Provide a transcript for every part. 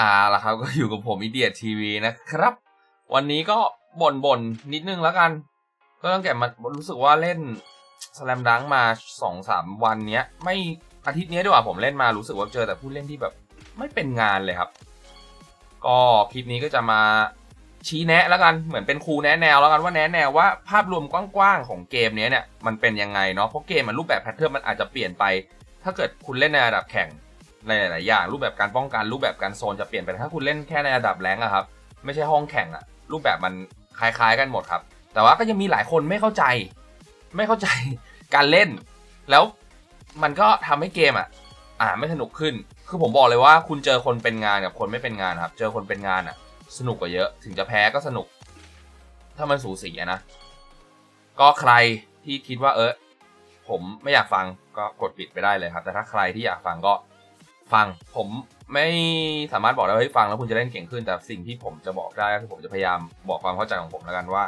อ่าล่ะครับก็อยู่กับผมอีเดียทีวีนะครับ วันนี้ก็บ่นบ่นนิดนึงแล้วกัน ก็ตั้งแต่มารู้สึกว่าเล่นสแลมดังมาสองสามวันเนี้ย ไม่อาทิตย์นี้ดีกว่าผมเล่นมารู้สึกว่าเจอแต่ผู้เล่นที่แบบไม่เป็นงานเลยครับ ก็คลิปนี้ก็จะมาชี้แนะแล้วกันเหมือนเป็นครูแนะแนวแล้วกันว่าแนะแนวว่าภาพรวมกว้างๆของเกมเนี้ยเนี่ยมันเป็นยังไงเนาะเพราะเกมมันรูปแบบแพทเทิร์นมันอาจจะเปลี่ยนไป ถ้าเกิดคุณเล่นในระดับแข่ง หลาย ๆ อย่าง รูปแบบการป้องกันรูปแบบการโซนจะเปลี่ยนไปถ้าคุณเล่นแค่ในระดับแรงอะครับไม่ใช่ห้องแข่งอะรูปแบบมันคล้าย ๆ กันหมดครับ แต่ว่าก็ยังมีหลายคนไม่เข้าใจ ไม่เข้าใจการเล่น แล้วมันก็ทำให้เกมอะอ่าไม่สนุกขึ้น คือผมบอกเลยว่าคุณเจอคนเป็นงานกับคนไม่เป็นงานครับ เจอคนเป็นงานอะสนุกกว่าเยอะ ถึงจะแพ้ก็สนุก ถ้ามันสูสีนะ ก็ใครที่คิดว่าเออผมไม่อยากฟังก็กดปิดไปได้เลยครับ แต่ถ้าใครที่อยากฟังก็ ฟังผมไม่สามารถบอกได้ว่าเฮ้ยฟังแล้วคุณจะเล่นเก่งขึ้น แต่สิ่งที่ผมจะบอกได้ก็คือผมจะพยายามบอกความเข้าใจของผมแล้วกันว่า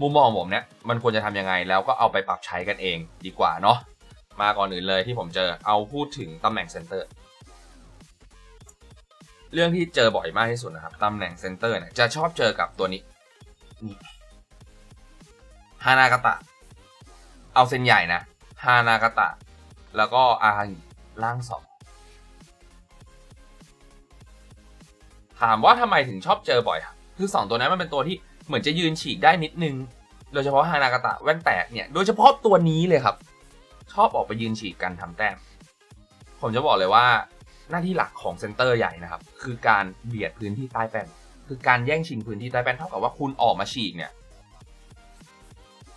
มุมมองผมเนี่ยมันควรจะทำยังไงแล้วก็เอาไปปรับใช้กันเองดีกว่าเนาะมาก่อนอื่นเลยที่ผมเจอเอาพูดถึงตำแหน่งเซนเตอร์เรื่องที่เจอบ่อยมากที่สุดนะครับตำแหน่งเซนเตอร์เนี่ยจะชอบเจอกับตัวนี้นี่ฮานากาตะ เอาเส้นใหญ่นะฮานากาตะ แล้วก็อาฮิล่างสอง ถามว่าทำไมถึงชอบเจอบ่อยครับคือ 2 ตัวนั้นมันเป็นตัวที่เหมือนจะยืนฉีกได้นิดนึง โดยเฉพาะฮานากาตะแว่นแตกเนี่ย โดยเฉพาะตัวนี้เลยครับ ชอบออกไปยืนฉีกกันทำแต้ม ผมจะบอกเลยว่าหน้าที่หลักของเซนเตอร์ใหญ่นะครับ คือการเบียดพื้นที่ใต้แป้น คือการแย่งชิงพื้นที่ใต้แป้นเท่ากับว่าคุณออกมาฉีกเนี่ย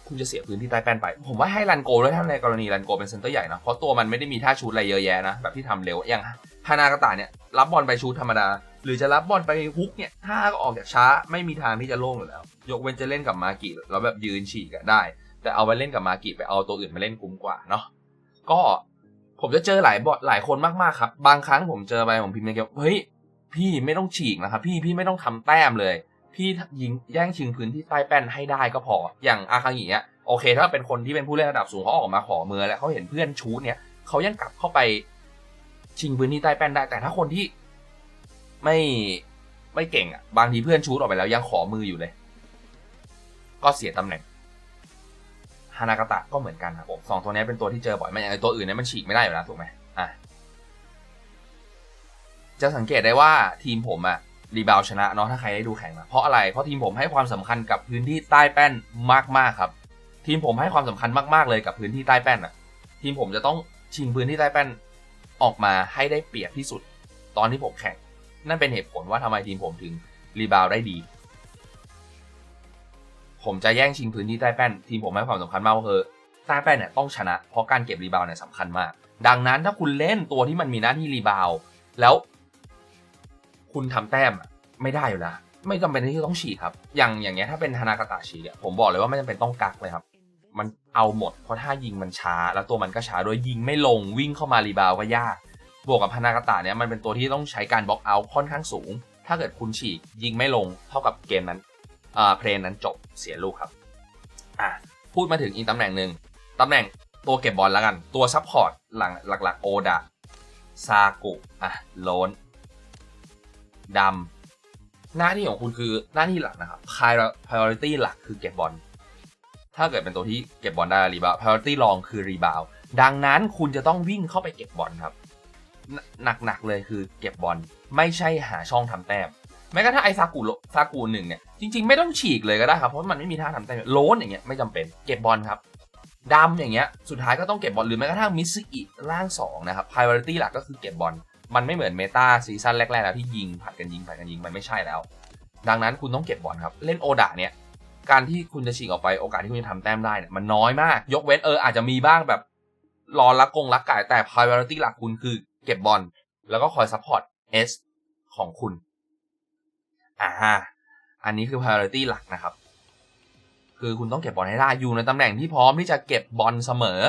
คุณจะเสียพื้นที่ใต้แป้นไป ผมว่าให้รันโกด้วยถ้าในกรณีรันโกเป็นเซนเตอร์ใหญ่นะ เพราะตัวมันไม่ได้มีท่าชูตอะไรเยอะแยะนะ แบบที่ทำเร็ว อย่างฮานากาตะเนี่ยรับบอลไปชูตธรรมดา หรือจะรับบอลไปฮุกเนี่ยถ้าก็ออกจากช้าไม่มีทางที่จะโล่งอยู่แล้ว ยกเว้นจะเล่นกับมากิแล้วแบบยืนฉีกได้ แต่เอาไปเล่นกับมากิไปเอาตัวอื่นมาเล่นคุ้มกว่าเนาะก็ผมจะเจอหลายบอทหลายคนมากๆครับ บางครั้งผมเจอไปผมพิมพ์ในเกมเฮ้ยพี่ไม่ต้องฉีกนะครับ พี่พี่ไม่ต้องทำแต้มเลย พี่ยิงแย่งชิงพื้นที่ใต้แป้นให้ได้ก็พอ อย่างอาคังอย่างเงี้ยโอเค ถ้าเป็นคนที่เป็นผู้เล่นระดับสูงเขาออกมาขอมือแล้วเขาเห็นเพื่อนชูเนี่ยเขายังกลับเข้าไปชิงพื้นที่ใต้แป้นได้ แต่ถ้าคนที่ ไม่ไม่เก่งอะ บางทีเพื่อนชูดออกไปแล้วยังขอมืออยู่เลย ก็เสียตำแหน่งฮานากาตะก็เหมือนกันครับผมสองตัวนี้เป็นตัวที่เจอบ่อยไม่อย่างตัวอื่นเนี่ยมันฉีกไม่ได้อยู่แล้วถูกไหมอะจะสังเกตได้ว่าทีมผมอะรีบาวชนะเนาะถ้าใครได้ดูแข่งนะเพราะอะไรเพราะทีมผมให้ความสำคัญกับพื้นที่ใต้แป้นมากๆครับ ทีมผมให้ความสำคัญมากๆเลยกับพื้นที่ใต้แป้นอะทีมผมจะต้องชิงพื้นที่ใต้แป้นออกมาให้ได้เปรียบที่สุด ตอนที่ผมแข่ง นั่นเป็นเหตุผลว่าทำไมทีมผมถึงรีบาวได้ดี ผมจะแย่งชิงพื้นที่ใต้แป้น ทีมผมให้ความสำคัญมากก็คือใต้แป้นเนี่ยต้องชนะ เพราะการเก็บรีบาวเนี่ยสำคัญมาก ดังนั้นถ้าคุณเล่นตัวที่มันมีหน้าที่รีบาวแล้ว คุณทำแต้มไม่ได้อยู่แล้วไม่จำเป็นที่ต้องฉีกครับ อย่างอย่างเงี้ยถ้าเป็นธนากตะฉีกผมบอกเลยว่าไม่จำเป็นต้องกักเลยครับ มันเอาหมดเพราะถ้ายิงมันช้า แล้วตัวมันก็ช้าด้วยยิงไม่ลงวิ่งเข้ามารีบาวก็ยาก บวกกับพนากาตะเนี่ยมันเป็นตัวที่ต้องใช้การบล็อกเอาท์ค่อนข้างสูง ถ้าเกิดคุณฉีกยิงไม่ลงเท่ากับเกมนั้นอ่าเพลนนั้นจบเสียลูกครับอะพูดมาถึงอีกตำแหน่งหนึ่งตำแหน่งตัวเก็บบอลแล้วกัน ตัวซัพพอร์ตหลังหลักๆโอดะซากุอะโลนดำหน้าที่ของคุณคือหน้าที่หลักนะครับ priority หลักคือเก็บบอลถ้าเกิดเป็นตัวที่เก็บบอลได้รีบาว priority รองคือรีบาวดังนั้นคุณจะต้องวิ่งเข้าไปเก็บบอลครับ หนักๆเลยคือเก็บบอลไม่ใช่หาช่องทำแต้มแม้กระทั่งไอซากุซากุหนึ่งเนี่ยจริงๆไม่ต้องฉีกเลยก็ได้ครับเพราะมันไม่มีท่าทำแต้มโลนอย่างเงี้ยไม่จำเป็นเก็บบอลครับดำอย่างเงี้ยสุดท้ายก็ต้องเก็บบอลหรือแม้กระทั่งมิสอิร่างสองนะครับ priority หลักก็คือเก็บบอลมันไม่เหมือนเมตาซีซั่นแรกๆแล้วที่ยิงผัดกันยิงผัดกันยิงมันไม่ใช่แล้ว ดังนั้นคุณต้องเก็บบอลครับ เล่นโอดะเนี่ยการที่คุณจะฉีกออกไปโอกาสที่คุณจะทำแต้มได้เนี่ยมันน้อยมาก ยกเว้นเอออาจจะมีบ้างแบบรอลักกงลักไก่แต่ priority หลักคุณคือ เก็บบอลแล้วก็คอยซัพพอร์ต S ของคุณ อ่า อันนี้คือ priority หลักนะครับ คือคุณต้องเก็บบอลให้ได้ อยู่ในตำแหน่งที่พร้อมที่จะเก็บบอลเสมอ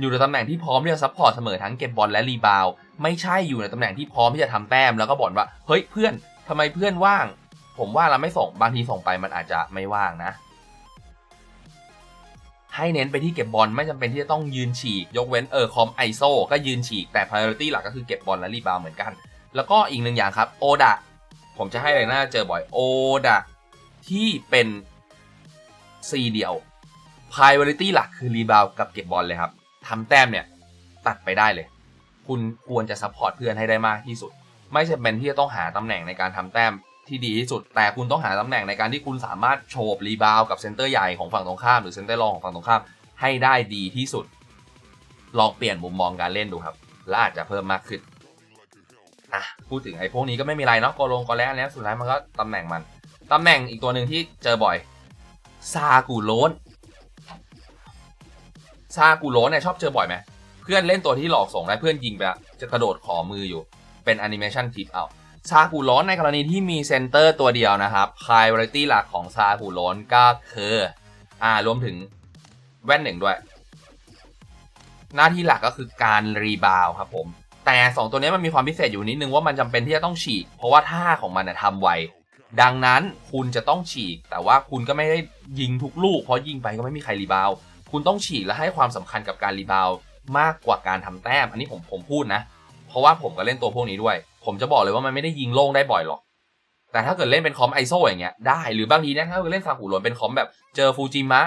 อยู่ในตำแหน่งที่พร้อมที่จะซัพพอร์ตเสมอทั้งเก็บบอลและรีบาว ไม่ใช่อยู่ในตำแหน่งที่พร้อมที่จะทำแต้มแล้วก็บ่นว่า เฮ้ยเพื่อนทำไมเพื่อนว่าง ผมว่าเราไม่ส่ง บางทีส่งไปมันอาจจะไม่ว่างนะ ให้เน้นไปที่เก็บบอลไม่จำเป็นที่จะต้องยืนฉีก ยกเว้นเออคอมไอโซก็ยืนฉีก แต่ priority หลักก็คือเก็บบอลและรีบาวเหมือนกัน แล้วก็อีกหนึ่งอย่างครับโอดะผมจะให้เลยน่าเจอบ่อยโอดะที่เป็นซีเดียว priority หลักคือรีบาวกับเก็บบอลเลยครับทำแต้มเนี่ยตัดไปได้เลย คุณควรจะซัพพอร์ตเพื่อนให้ได้มากที่สุด ไม่จำเป็นที่จะต้องหาตำแหน่งในการทำแต้ม ที่ดีที่สุด แต่คุณต้องหาตำแหน่งในการที่คุณสามารถโฉบรีบาวกับเซนเตอร์ใหญ่ของฝั่งตรงข้ามหรือเซนเตอร์รองของฝั่งตรงข้ามให้ได้ดีที่สุด ลองเปลี่ยนมุมมองการเล่นดูครับ และอาจจะเพิ่มมากขึ้นอะพูดถึงไอ้พวกนี้ก็ไม่มีไรเนาะกอลงกอแล้วแล้วสุดท้ายมันก็ตำแหน่งมันตำแหน่งอีกตัวหนึ่งที่เจอบ่อยซากูโลนซากูโลนเนี่ยชอบเจอบ่อยไหมเพื่อนเล่นตัวที่หลอกส่งและเพื่อนยิงไปละจะกระโดดขอมืออยู่เป็นแอนิเมชันทิปเอา ซากุร้อนในกรณีที่มีเซนเตอร์ตัวเดียวนะครับ priority หลักของซากุร้อนก็คืออ่ารวมถึงแว่นหนึ่งด้วย หน้าที่หลักก็คือการรีบาวครับผม แต่ 2 ตัวนี้มันมีความพิเศษอยู่นิดนึงว่ามันจำเป็นที่จะต้องฉีก เพราะว่าท่าของมันนะทำไว ดังนั้นคุณจะต้องฉีก แต่ว่าคุณก็ไม่ได้ยิงทุกลูก เพราะยิงไปก็ไม่มีใครรีบาว คุณต้องฉีกและให้ความสำคัญกับการรีบาวมากกว่าการทำแต้ม อันนี้ผมผมพูดนะ เพราะว่าผมก็เล่นตัวพวกนี้ด้วย ผมจะบอกเลยว่ามันไม่ได้ยิงโล่งได้บ่อยหรอก แต่ถ้าเกิดเล่นเป็นคอมไอโซอย่างเงี้ยได้ หรือบางทีนี่ยถ้าเกิดเล่นซากุหลวนเป็นคอมแบบเจอฟูจิมะ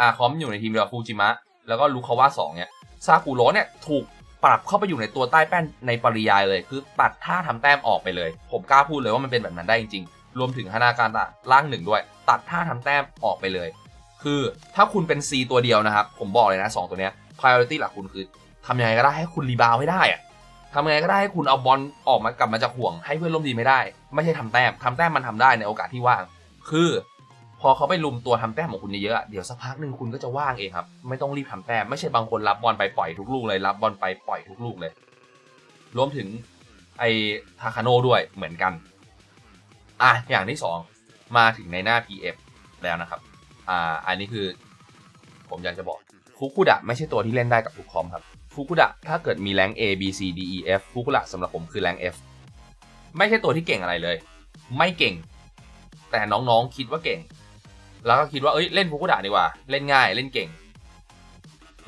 อ่าคอมอยู่ในทีมเดียวกับฟูจิมะ แล้วก็ลูคาวะสองเนี่ยซากุโรเนี่ยถูกปรับเข้าไปอยู่ในตัวใต้แป้นในปริยายเลย คือตัดท่าทำแต้มออกไปเลย ผมกล้าพูดเลยว่ามันเป็นแบบนั้นได้จริงๆ รวมถึงธนาการตล่างหนึ่งด้วย ตัดท่าทำแต้มออกไปเลย คือถ้าคุณเป็น C ตัวเดียวนะครับ ผมบอกเลยนะสองตัวเนี้ย priority หลักคุณคือทำยังไงก็ได้ให้คุณรีบาวให้ได้อะ ทำยังไงก็ได้ให้คุณเอาบอลออกมากลับมาจากห่วงให้เพื่อนร่วมทีมไม่ได้ ไม่ใช่ทำแต้มทำแต้มมันทำได้ในโอกาสที่ว่าง คือ พอเขาไปลุมตัวทำแต้มของคุณเยอะๆเดี๋ยวสักพักหนึ่งคุณก็จะว่างเองครับ ไม่ต้องรีบทำแต้มไม่ใช่บางคนรับบอลไปปล่อยทุกลูกเลยรับบอลไปปล่อยทุกลูกเลย รวมถึงไอทาคาโน่ด้วยเหมือนกันอะอย่างที่สองมาถึงในหน้า PF แล้วนะครับอ่าอันนี้คือ ผมอยากจะบอกฟุกุดะไม่ใช่ตัวที่เล่นได้กับทุกคอมครับ ฟุกุดะถ้าเกิดมีแรง A B C D E F ฟุกุดะสำหรับผมคือแรง F ไม่ใช่ตัวที่เก่งอะไรเลย ไม่เก่ง แต่น้องๆคิดว่าเก่ง แล้วก็คิดว่าเอ้ยเล่นฟุกุดะดีกว่า เล่นง่ายเล่นเก่ง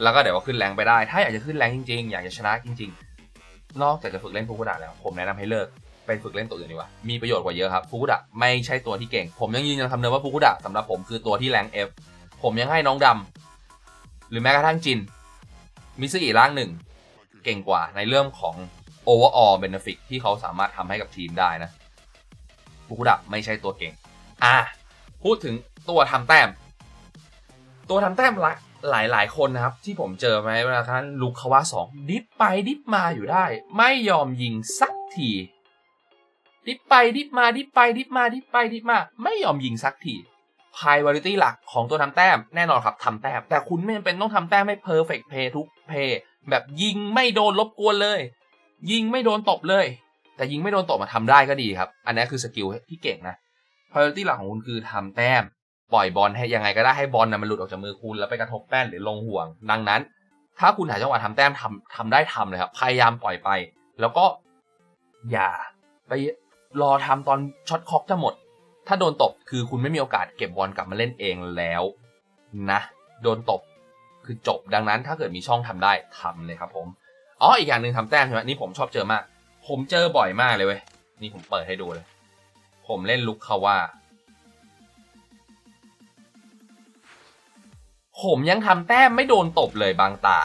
แล้วก็เดี๋ยวขึ้นแรงไปได้ ถ้าอยากจะขึ้นแรงจริงๆ อยากจะชนะจริง ๆ นอกจากจะฝึกเล่นฟุกุดะแล้วผมแนะนำให้เลิกไปฝึกเล่นตัวอื่นดีกว่า มีประโยชน์กว่าเยอะครับฟุกุดะไม่ใช่ตัวที่เก่ง ผมยังยืนยันคำเดิมว่าฟุกุดะสำหรับผมคือตัวที่แรง F ผมยังให้น้องดำ หรือแม้กระทั่งจิน มิซึอิร่างหนึ่งเก่งกว่าในเรื่องของ overall benefit ที่เขาสามารถทำให้กับทีมได้นะฟุกุดะไม่ใช่ตัวเก่ง อะพูดถึงตัวทำแต้ม ตัวทำแต้มหลายหลายหลายคนนะครับ ที่ผมเจอมาเวลาครับลูกคาวะสองดิฟไปดิฟมาอยู่ได้ ไม่ยอมยิงสักที ดิฟไปดิฟมาดิฟไปดิฟมาดิฟไปดิฟมา ไม่ยอมยิงสักที priority หลักของตัวทำแต้มแน่นอนครับทำแต้ม แต่คุณไม่จำเป็นต้องทำแต้มให้ perfect play ทุก play แบบยิงไม่โดนรบกวนเลย ยิงไม่โดนตบเลย แต่ยิงไม่โดนตบมาทำได้ก็ดีครับ อันนี้คือสกิลที่เก่งนะ priority หลักของคุณคือทำแต้ม ปล่อยบอลให้ยังไงก็ได้ให้บอลนะมันหลุดออกจากมือคุณแล้วไปกระทบแป้นหรือลงห่วง ดังนั้น ถ้าคุณหาจังหวะทำแต้มทำทำได้ทำเลยครับพยายามปล่อยไป แล้วก็อย่าไปรอทำตอนช็อตค็อกจะหมด ถ้าโดนตบคือคุณไม่มีโอกาสเก็บบอลกลับมาเล่นเองแล้วนะโดนตบคือจบดังนั้นถ้าเกิดมีช่องทำได้ทำเลยครับผมอ๋ออีกอย่างหนึ่งทำแต้มใช่ไหมนี่ผมชอบเจอมาก ผมเจอบ่อยมากเลยเว้ยนี่ผมเปิดให้ดูเลย ผมเล่นลุกคาว่า ผมยังทำแต้มไม่โดนตบเลยบางตา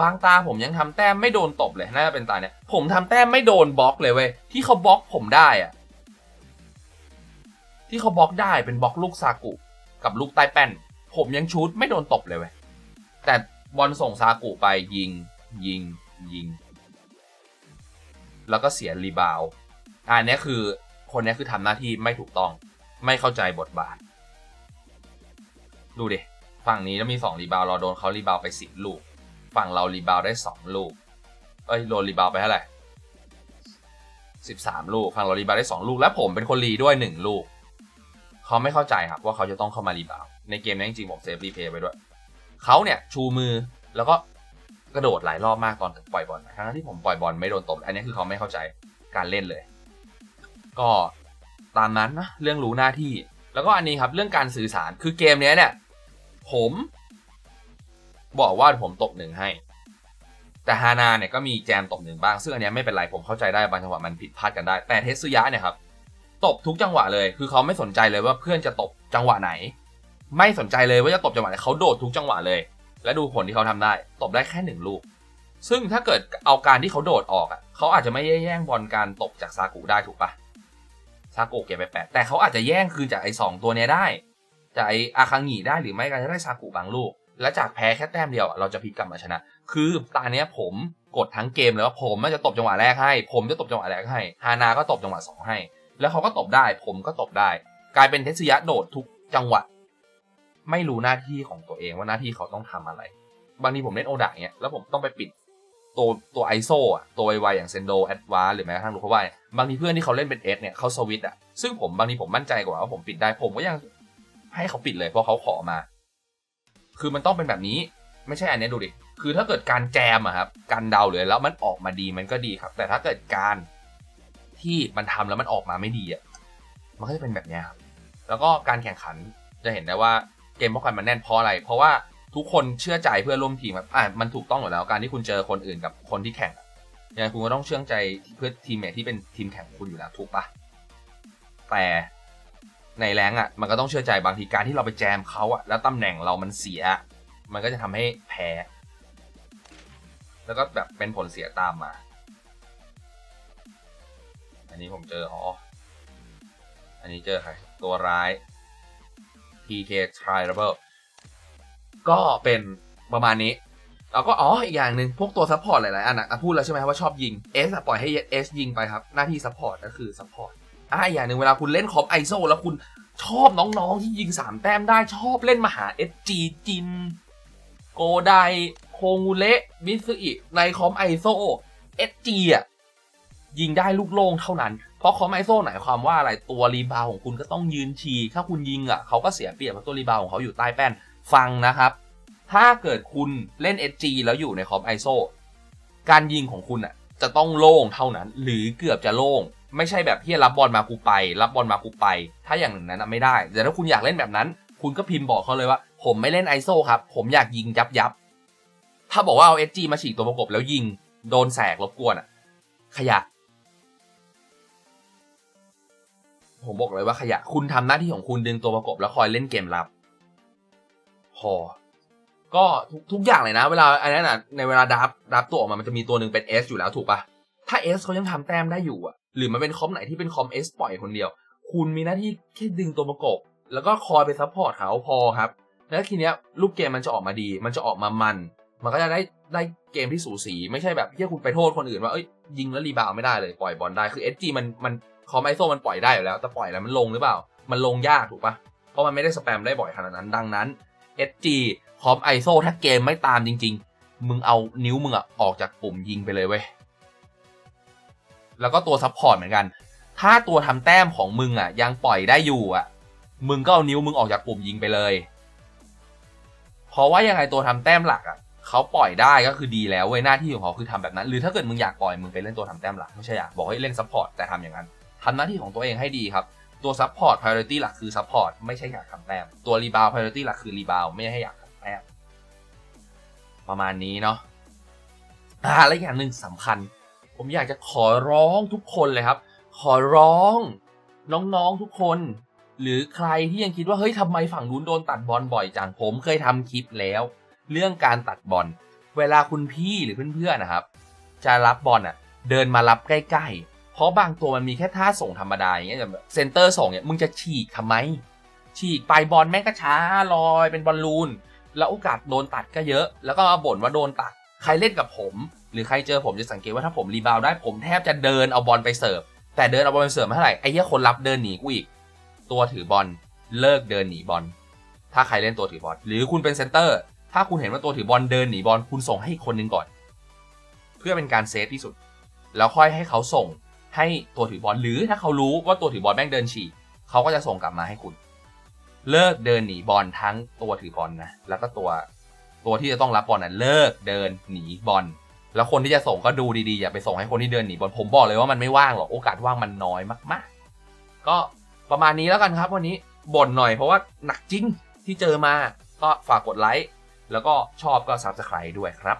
บางตาผมยังทำแต้มไม่โดนตบเลยน่าจะเป็นตาเนี่ยผมทำแต้มไม่โดนบล็อกเลยเว้ยที่เขาบล็อกผมได้อะที่เขาบล็อกได้เป็นบล็อกลูกซากุ กับลูกใต้แป้น ผมยังชูดไม่โดนตบเลยเว้ยแต่บอลส่งซากุไปยิงยิงยิง แล้วก็เสียรีบาวอันนี้คือคนนี้คือทำหน้าที่ไม่ถูกต้อง ไม่เข้าใจบทบาท ดูดิฝั่งนี้แล้วมี 2 รีบาวเราโดนเขารีบาวไป 10 ลูก ฝั่งเรารีบาวได้2ลูก เอ้ยโดนรีบาวไปเท่าไหร่13ลูกฝั่งเรารีบาวได้2ลูก และผมเป็นคนรีด้วย1ลูก เขาไม่เข้าใจครับว่าเขาจะต้องเข้ามารีบาวในเกมนี้จริงๆผมเซฟรีเพย์ไว้ด้วย เขาเนี่ยชูมือแล้วก็กระโดดหลายรอบมากตอนปล่อยบอลทั้งที่ผมปล่อยบอลไม่โดนตบ อันนี้คือเขาไม่เข้าใจการเล่นเลย ก็ตามนั้นนะเรื่องรู้หน้าที่ แล้วก็อันนี้ครับเรื่องการสื่อสารคือเกมนี้เนี่ย ผม บอกว่าผมตบหนึ่งให้ แต่ฮานาเนี่ยก็มีแจมตบหนึ่งบ้าง ซึ่งอันนี้ไม่เป็นไรผมเข้าใจได้บางจังหวะมันผิดพลาดกันได้ แต่เทสุยะเนี่ยครับตบทุกจังหวะเลย คือเขาไม่สนใจเลยว่าเพื่อนจะตบจังหวะไหน ไม่สนใจเลยว่าจะตบจังหวะไหนเขาโดดทุกจังหวะเลย และดูผลที่เขาทำได้ ตบได้แค่หนึ่งลูก ซึ่งถ้าเกิดเอาการที่เขาโดดออกอะเขาอาจจะไม่แย่งบอลการตบจากซากุได้ถูกปะซากุเก็บไปแปดแต่เขาอาจจะแย่งคืนจากไอ้สองตัวเนี้ยได้จากไอ้อาคังิได้หรือไม่ก็จะได้ซากุบางลูก และจากแพ้แค่แต้มเดียวอะเราจะพลิกกลับมาชนะ คือตาเนี้ยผมกดทั้งเกมเลยว่าผมจะตบจังหวะแรกให้ ผมจะตบจังหวะแรกให้ฮานาก็ตบจังหวะสองให้ แล้วเขาก็ตบได้ ผมก็ตบได้ กลายเป็นเทสยะโดดทุกจังหวะ ไม่รู้หน้าที่ของตัวเองว่าหน้าที่เขาต้องทำอะไร บางทีผมเล่นโอดะเนี้ยแล้วผมต้องไปปิดตัวตัวไอโซอะตัวไวๆอย่างเซนโดแอดวาหรือแม้กระทั่งลูกเขาว่าบางทีเพื่อนที่เขาเล่นเป็นเอสเนี่ยเขาสวิตอะซึ่งผมบางทีผมมั่นใจกว่าว่าผมปิดได้ผมก็ยังให้เขาปิดเลยเพราะเขาขอมา คือมันต้องเป็นแบบนี้ ไม่ใช่อันนี้ดูดิ คือถ้าเกิดการแจมอะครับ การเดาเลยแล้วมันออกมาดีมันก็ดีครับ แต่ถ้าเกิดการที่มันทำแล้วมันออกมาไม่ดีอะมันก็จะเป็นแบบนี้ครับ แล้วก็การแข่งขันจะเห็นได้ว่าเกมพวกกันมันแน่นเพราะอะไร เพราะว่าทุกคนเชื่อใจเพื่อนร่วมทีมครับ อะมันถูกต้องอยู่แล้วการที่คุณเจอคนอื่นกับคนที่แข่งยังไงคุณก็ต้องเชื่อใจเพื่อทีมเมทที่เป็นทีมแข่งของคุณอยู่แล้วถูกปะแต่ ในแรงอะมันก็ต้องเชื่อใจบางทีการที่เราไปแจมเขาอะแล้วตำแหน่งเรามันเสีย มันก็จะทำให้แพ้ แล้วก็แบบเป็นผลเสียตามมา อันนี้ผมเจออ๋ออันนี้เจอใครตัวร้าย PK Triable ก็เป็นประมาณนี้แล้วก็อ๋ออีกอย่างหนึ่งพวกตัวซัพพอร์ตหลายๆอันอะพูดแล้วใช่ไหมว่าชอบยิง S อะปล่อยให้ S ยิงไปครับ หน้าที่ซัพพอร์ตก็คือซัพพอร์ต อะอีกอย่างหนึ่งเวลาคุณเล่นคอมไอโซแล้วคุณชอบน้องๆที่ยิง 3 แต้มได้ชอบเล่นมหา SG จิน โกไดโคงูเละมิซึอิในคอมไอโซ SG อะยิงได้ลูกโล่งเท่านั้น เพราะคอมไอโซหมายความว่าอะไรตัวรีบาวของคุณก็ต้องยืนฉีถ้าคุณยิงอะเขาก็เสียเปรียบเพราะตัวรีบาวของเขาอยู่ใต้แป้นฟังนะครับ ถ้าเกิดคุณเล่น SG แล้วอยู่ในคอมไอโซการยิงของคุณอะจะต้องโล่งเท่านั้น หรือเกือบจะโล่ง ไม่ใช่แบบที่รับบอลมากูไป รับบอลมากูไป ถ้าอย่างนั้นไม่ได้ แต่ถ้าคุณอยากเล่นแบบนั้น คุณก็พิมพ์บอกเขาเลยว่า ผมไม่เล่นไอโซครับ ผมอยากยิงยับยับ ถ้าบอกว่าเอา SG มาฉีกตัวประกบแล้วยิง โดนแสกรบกวนอะ ขยะ ผมบอกเลยว่าขยะ คุณทำหน้าที่ของคุณดึงตัวประกบแล้วคอยเล่นเกมรับ พอ ก็ทุกทุกอย่างเลยนะ เวลาอันนั้นอะในเวลาดับดับตัวออกมา มันจะมีตัวหนึ่งเป็น S อยู่แล้วถูกปะถ้า S เขายังทำแต้มได้อยู่อะ หรือมันเป็นคอมไหนที่เป็นคอม S ปล่อยคนเดียว คุณมีหน้าที่แค่ดึงตัวประกบ แล้วก็คอยไปซัพพอร์ตเขาพอครับ แล้วทีเนี้ยลูกเกมมันจะออกมาดี มันจะออกมามัน มันก็จะได้ได้เกมที่สูสี ไม่ใช่แบบที่คุณไปโทษคนอื่นว่าเอ้ยยิงแล้วรีบาวไม่ได้เลยปล่อยบอลได้คือ SG มันมันคอมไอโซมันปล่อยได้อยู่แล้วแต่ปล่อยแล้วมันลงหรือเปล่า มันลงยากถูกปะเพราะมันไม่ได้สแปมได้บ่อยขนาดนั้นดังนั้น SG คอมไอโซถ้าเกมไม่ตามจริง ๆ มึงเอานิ้วมึงอะออกจากปุ่มยิงไปเลยเว้ย แล้วก็ตัวซัพพอร์ตเหมือนกัน ถ้าตัวทำแต้มของมึงอะ ยังปล่อยได้อยู่อะ มึงก็เอานิ้วมึงออกจากปุ่มยิงไปเลย เพราะว่ายังไงตัวทำแต้มหลักอะเขาปล่อยได้ก็คือดีแล้วเว้ยหน้าที่ของเขาคือทำแบบนั้น หรือถ้าเกิดมึงอยากปล่อยมึงไปเล่นตัวทำแต้มหลักไม่ใช่อยากบอกให้เล่นซัพพอร์ตแต่ทำอย่างนั้นทำหน้าที่ของตัวเองให้ดีครับตัวซัพพอร์ต priority หลักคือซัพพอร์ตไม่ใช่อยากทำแต้มตัวรีบาว priority หลักคือรีบาวไม่ให้อยากทำแต้มประมาณนี้เนาะอ่าและอย่างหนึ่งสำคัญ ผมอยากจะขอร้องทุกคนเลยครับ ขอร้องน้องๆทุกคน หรือใครที่ยังคิดว่าเฮ้ยทำไมฝั่งนู้นโดนตัดบอลบ่อยจังผมเคยทำคลิปแล้ว เรื่องการตัดบอลเวลาคุณพี่หรือเพื่อนๆนะครับ จะรับบอลอะ เดินมารับใกล้ๆ เพราะบางตัวมันมีแค่ท่าส่งธรรมดาอย่างเงี้ยแบบเซนเตอร์ส่งเนี่ยมึงจะฉีกทำไม ฉีกไปบอลแม่งก็ช้าลอยเป็นบอลลูน แล้วโอกาสโดนตัดก็เยอะ แล้วก็มาบ่นว่าโดนตัด ใครเล่นกับผม หรือใครเจอผมจะสังเกตว่าถ้าผมรีบาวได้ผมแทบจะเดินเอาบอลไปเสิร์ฟแต่เดินเอาบอลไปเสิร์ฟไม่เท่าไหร่ไอ้เหี้ยคนรับเดินหนีกูอีก ตัวถือบอลเลิกเดินหนีบอลถ้าใครเล่นตัวถือบอลหรือคุณเป็นเซนเตอร์ ถ้าคุณเห็นว่าตัวถือบอลเดินหนีบอลคุณส่งให้คนหนึงก่อน เพื่อเป็นการเซฟที่สุด แล้วค่อยให้เขาส่งให้ตัวถือบอลหรือถ้าเขารู้ว่าตัวถือบอลแม่งเดินฉีกเขาก็จะส่งกลับมาให้คุณ เลิกเดินหนีบอลทั้งตัวถือบอลนะแล้วก็ตัวตัวที่จะต้องรับบอลนะเลิกเดินหนีบอล แล้วคนที่จะส่งก็ดูดีๆ อย่าไปส่งให้คนที่เดินหนีบอลผมบอกเลยว่ามันไม่ว่างหรอกโอกาสว่างมันน้อยมากๆ ก็ประมาณนี้แล้วกันครับ วันนี้บ่นหน่อยเพราะว่าหนักจริงที่เจอมาก็ฝากกดไลค์แล้วก็ชอบก็ซับสไคร b e ด้วยครับ